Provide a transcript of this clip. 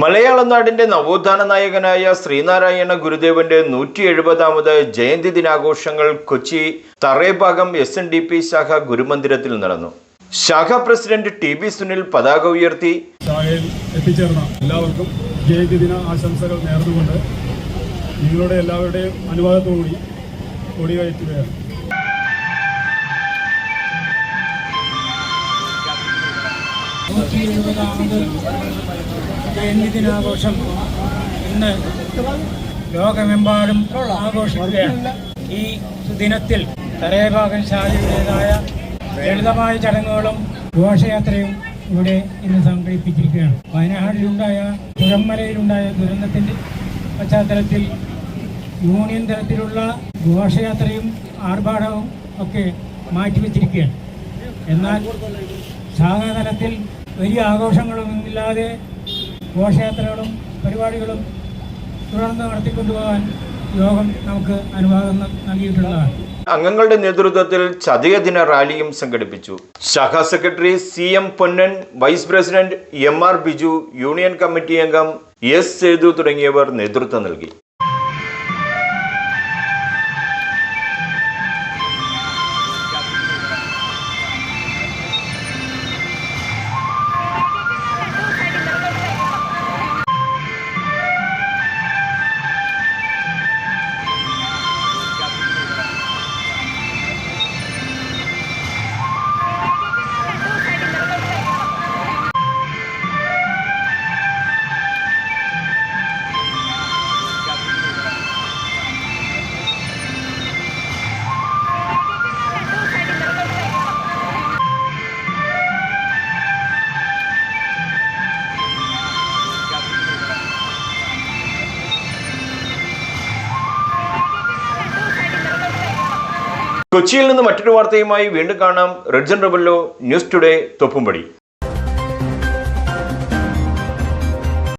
മലയാള നാടിന്റെ നവോത്ഥാന നായകനായ ശ്രീനാരായണ ഗുരുദേവന്റെ നൂറ്റി എഴുപതാമത് ജയന്തി ദിനാഘോഷങ്ങൾ Kochi Tharebhagam S N D P ശാഖ ഗുരുമന്ദിരത്തിൽ നടന്നു. ശാഖ പ്രസിഡന്റ് ടി ബി സുനിൽ പതാക ഉയർത്തി. എത്തിച്ചേർന്ന എല്ലാവർക്കും ജയന്തി ദിന ആശംസകൾ നേർന്നുകൊണ്ട് നിങ്ങളുടെ എല്ലാവരുടെയും അനുവാദത്തോടുകൂടി കൊടികയറ്റുകയാണ് നൂറ്റി ഇരുപതാമത് ജയന്തിദിനാഘോഷം ഇന്ന് ലോകമെമ്പാടും ആഘോഷിക്കുകയാണ്. ഈ ദിനത്തിൽ തറയഭാഗം ശാലയുടേതായ ലളിതമായ ചടങ്ങുകളും ഘോഷയാത്രയും ഇവിടെ ഇന്ന് സംഘടിപ്പിച്ചിരിക്കുകയാണ്. വയനാട്ടിലുണ്ടായ ചുരമ്മലയിലുണ്ടായ ദുരന്തത്തിന്റെ പശ്ചാത്തലത്തിൽ യൂണിയൻ തലത്തിലുള്ള ഘോഷയാത്രയും ആർഭാടവും ഒക്കെ മാറ്റിവെച്ചിരിക്കുകയാണ്. എന്നാൽ ശാഖാതലത്തിൽ വലിയ ആഘോഷങ്ങളൊന്നുമില്ലാതെ ഘോഷയാത്രകളും പരിപാടികളും തുടർന്ന് നടത്തിക്കൊണ്ടുപോകാൻ യോഗം നമുക്ക് അനുവാദം നൽകിയിട്ടുള്ളതാണ്. അംഗങ്ങളുടെ നേതൃത്വത്തിൽ ചതയദിന റാലിയും സംഘടിപ്പിച്ചു. ശാഖാ secretary C M Ponnan vice president M R Biju union committee അംഗം എസ് സേതു തുടങ്ങിയവർ നേതൃത്വം നൽകി. കൊച്ചിയിൽ നിന്ന് മറ്റൊരു വാർത്തയുമായി വീണ്ടും കാണാം. Redjan Rebello news today Thoppumpady.